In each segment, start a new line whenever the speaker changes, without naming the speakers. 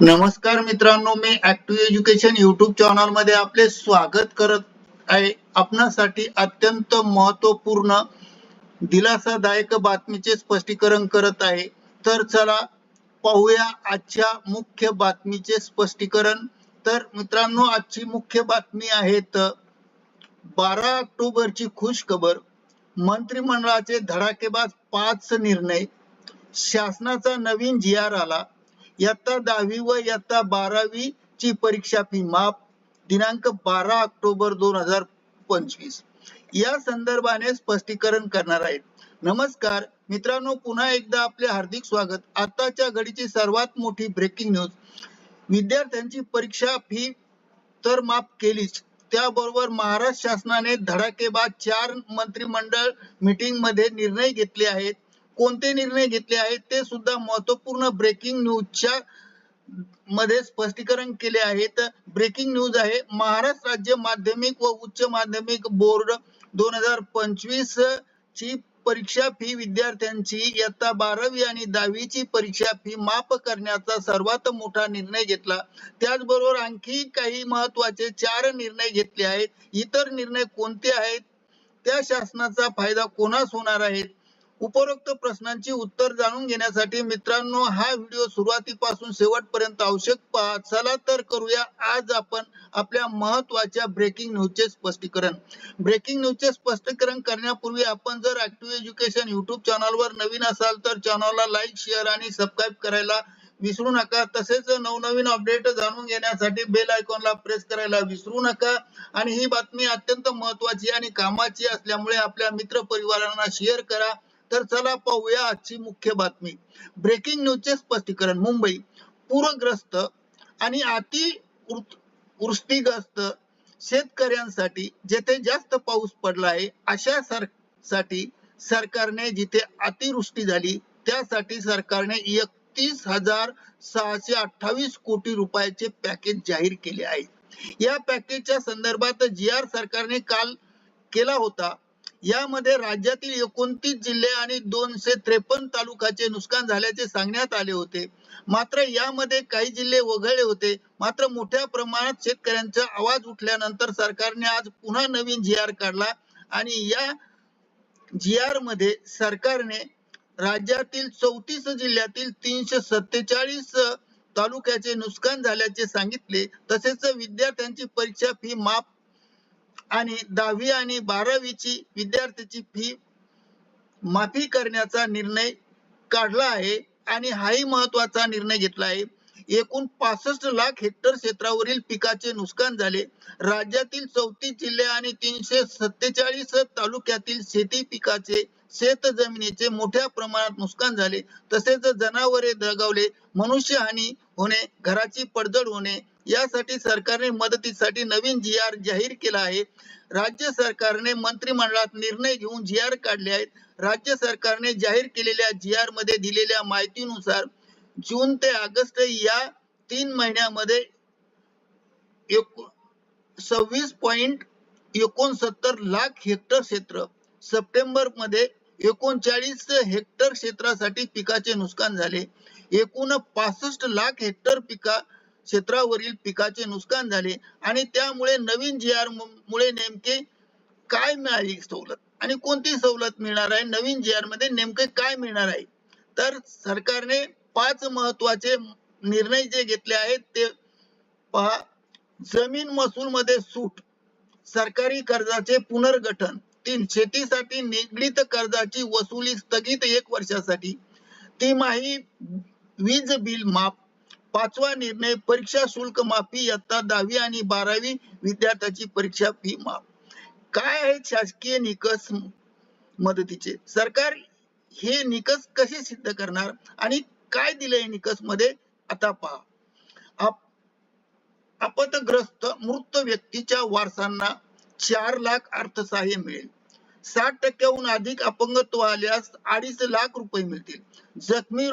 नमस्कार मित्रांनो मी ऍक्टिव्ह एज्युकेशन युट्यूब चॅनलमध्ये आपले स्वागत करत आहे. आपणासाठी अत्यंत महत्त्वपूर्ण दिलासादायक बातमीचे स्पष्टीकरण करत आहे. तर चला पाहूया आजच्या मुख्य बातमीचे स्पष्टीकरण. तर मित्रांनो आजची मुख्य बातमी आहे तर बारा ऑक्टोबरची खुश खबर मंत्रिमंडळाचे धडाकेबाज पाच निर्णय शासनाचा नवीन जी आर आला इयत्ता दहावी व इयत्ता बारावी ची परीक्षा फी माफ दिनांक बारा ऑक्टोबर दोन हजार पंचवीस. या संदर्भाने स्पष्टीकरण करणार आहेत नमस्कार मित्रांनो पुन्हा एकदा आपले हार्दिक स्वागत. आताच्या घडीची सर्वात मोठी ब्रेकिंग न्यूज विद्यार्थ्यांची परीक्षा फी तर माफ केलीच. त्याबरोबर महाराष्ट्र शासनाने धडाकेबाद चार मंत्रिमंडळ मीटिंगमध्ये निर्णय घेतले आहेत. कोणते निर्णय घेतले आहेत ते सुद्धा महत्त्वपूर्ण ब्रेकिंग न्यूजच्या मध्ये स्पष्टीकरण केले आहेत. ब्रेकिंग न्यूज आहे. महाराष्ट्र राज्य माध्यमिक व उच्च माध्यमिक बोर्ड दोन हजार पंचवीस ची परीक्षा फी विद्यार्थ्यांची इयत्ता बारावी आणि दहावीची परीक्षा फी माफ करण्याचा सर्वात मोठा निर्णय घेतला. त्याचबरोबर आणखी काही महत्त्वाचे चार निर्णय घेतले आहेत. इतर निर्णय कोणते आहेत? त्या शासनाचा फायदा कोणास होणार आहे? उपरोक्त प्रश्नांची उत्तर जाणून घेण्यासाठी मित्रांनो हा व्हिडिओ सुरुवातीपासून शेवटपर्यंत आवश्यक पहा चला तर करूया आज आपण आपल्या महत्त्वाच्या ब्रेकिंग न्यूजचे स्पष्टीकरण. ब्रेकिंग न्यूजचे स्पष्टीकरण करण्यापूर्वी आपण जर ऍक्टिव्ह एज्युकेशन युट्यूब चॅनलवर नवीन असाल तर चॅनलला लाईक शेअर आणि सबस्क्राईब करायला विसरू नका. तसेच नवनवीन अपडेट जाणून घेण्यासाठी बेल आयकॉनला प्रेस करायला विसरू नका. आणि ही बातमी अत्यंत महत्वाची आणि कामाची असल्यामुळे आपल्या मित्र परिवारांना शेअर करा. तर चला पाहूया आजची मुख्य बातमी. ब्रेकिंग न्यूजचे स्पष्टीकरण मुंबई पूरग्रस्त आणि अति वृष्टीग्रस्त शेतकऱ्यांसाठी जेथे जास्त पाऊस पडला आहे अशा सरसाठी सरकारने जिथे अतिवृष्टी झाली त्यासाठी सरकारने एकतीस हजार सहाशे अठ्ठावीस कोटी रुपयाचे पॅकेज जाहीर केले आहे या पॅकेजच्या संदर्भात जी आर सरकारने काल केला होता यामध्ये राज्यातील एकोणतीस जिल्हे आणि दोनशे त्रेपन्न तालुक्याचे नुकसान झाल्याचे सांगण्यात आले होते. मात्र यामध्ये काही जिल्हे वगळले होते. मात्र मोठ्या प्रमाणात शेतकऱ्यांचा आवाज उठल्यानंतर सरकारने आज पुन्हा नवीन जी आर काढला आणि या जी आरमध्ये सरकारने राज्यातील चौतीस जिल्ह्यातील तीनशे सत्तेचाळीस तालुक्याचे नुकसान झाल्याचे सांगितले. तसेच विद्यार्थ्यांची परीक्षा फी माफ आणि दहावी आणि बारावीची विद्यार्थ्याची फी माफी करण्याचा निर्णय काढला आहे आणि हाही महत्त्वाचा निर्णय घेतला आहे. एकूण पासष्ट लाख हेक्टर क्षेत्रावरील पिकाचे नुकसान झाले. राज्यातील चौतीस जिल्हे आणि तीनशे सत्तेचाळीस तालुक्यातील शेती पिकाचे शेत जमिनीचे मोठ्या प्रमाणात नुकसान झाले. तसेच जनावरे दगावले. मनुष्यहानी होणे घराची पडझड होणे यासाठी सरकारने मदतीसाठी नवीन जी आर जाहीर केला आहे. राज्य सरकारने मंत्रिमंडळात निर्णय घेऊन जी आर काढले आहेत. राज्य सरकारने जाहीर केलेल्या जी आरमध्ये दिलेल्या माहितीनुसार जून ते ऑगस्ट या तीन महिन्यामध्ये सव्वीस पॉइंट एकोणसत्तर लाख हेक्टर क्षेत्र सप्टेंबरमध्ये एकोणचाळीस हेक्टर क्षेत्रासाठी पिकाचे नुकसान झाले. एकूण पासष्ट लाख हेक्टर पिका क्षेत्रावरील पिकाचे नुकसान झाले आणि त्यामुळे नवीन जी आर मुळे नेमके काय मिळाली सवलत? आणि कोणती सवलत मिळणार आहे? नवीन जी आरमध्ये नेमके काय मिळणार आहे? तर सरकारने पाच महत्त्वाचे निर्णय जे घेतले आहेत ते पहा. जमीन महसूल मध्ये सूट सरकारी कर्जाचे पुनर्गठन तीन शेतीसाठी निगडीत कर्जाची वसुली स्थगित एक वर्षासाठी तिमाही वीज बिल माफ पाचवा निर्णय परीक्षा शुल्क माफी इयत्ता दहावी आणि बारावी विद्यार्थ्याची परीक्षा फी माफ. काय आहेत शासकीय निकष मदतीचे? सरकार हे निकष कसे सिद्ध करणार आणि काय दिलंय निकषमध्ये आता पहा. आपतग्रस्त मृत व्यक्तीच्या वारसांना चार लाख अर्थसहाय्य मिळेल. साठ टक्क्याहून अधिक अपंगत्व आल्यास अडीच लाख रुपये मिळतील. जखमी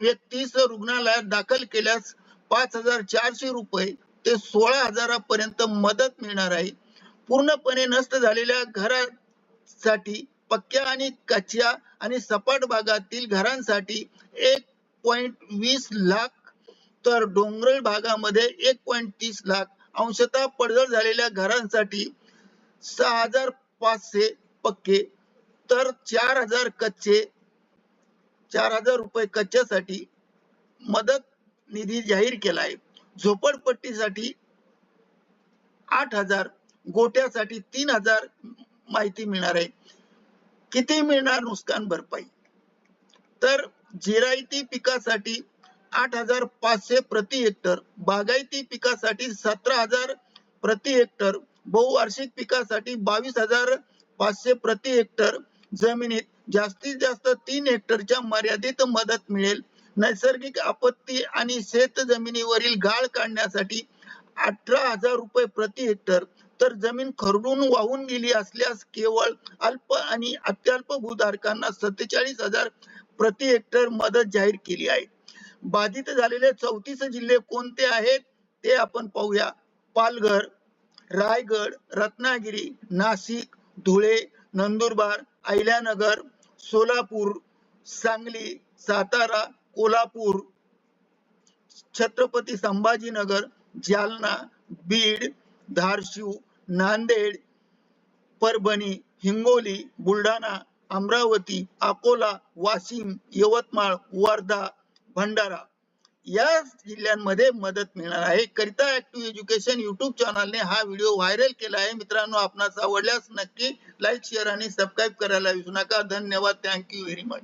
व्यक्तीस रुग्णालयात दाखल केल्यास पाच हजार चारशे रुपये ते सोळा हजारापर्यंत मदत मिळणार आहे. पूर्णपणे नष्ट झालेल्या घरासाठी पक्क्या आणि कच्च्या आणि सपाट भागातील घरांसाठी एक पॉइंट वीस लाख तर डोंगराळ भागामध्ये एक पॉईंट तीस लाख अंशतः पडझड झालेल्या घरांसाठी सहा हजार पाचशे पक्के तर चार हजार कच्चे चार हजार रुपये कच्च्यासाठी मदत निधी जाहीर केला आहे झोपडपट्टीसाठी आठ हजार गोट्यासाठी तीन हजार माहिती मिळणार आहे. किती मिळणार नुकसान भरपाई? तर जिरायती पिकासाठी आठ हजार पाचशे प्रति हेक्टर बागायती पिकासाठी सतरा हजार प्रति हेक्टर बहुवार्षिक पिकासाठी बावीस हजार पाचशे प्रति हेक्टर जमिनीत जास्तीत जास्त तीन हेक्टरच्या मर्यादित मदत मिळेल. नैसर्गिक आपत्ती आणि शेत जमिनीवरील गाळ काढण्यासाठी अठरा हजार रुपये प्रति हेक्टर. तर जमीन खरडून वाहून गेली असल्यास केवळ अल्प आणि अत्यल्प भूधारकांना सत्तेचाळीस हजार प्रति हेक्टर मदत जाहीर केली आहे. बाधित झालेले चौतीस जिल्हे कोणते आहेत ते आपण पाहूया. पालघर रायगड रत्नागिरी नाशिक धुळे नंदुरबार अहिल्यानगर सोलापूर सांगली सातारा कोल्हापूर छत्रपती संभाजीनगर जालना बीड धारशिव नांदेड परभणी हिंगोली बुलढाणा अमरावती अकोला वाशिम यवतमाळ वर्धा भंडारा. या जिल्ह्यांमध्ये मदत मिळणार आहे. करिता ऍक्टिव्ह एज्युकेशन युट्यूब चॅनलने हा व्हिडिओ व्हायरल केला आहे. मित्रांनो आपणास आवडल्यास नक्की लाईक शेअर आणि सबस्क्राईब करायला विसरू नका. धन्यवाद. Thank you very much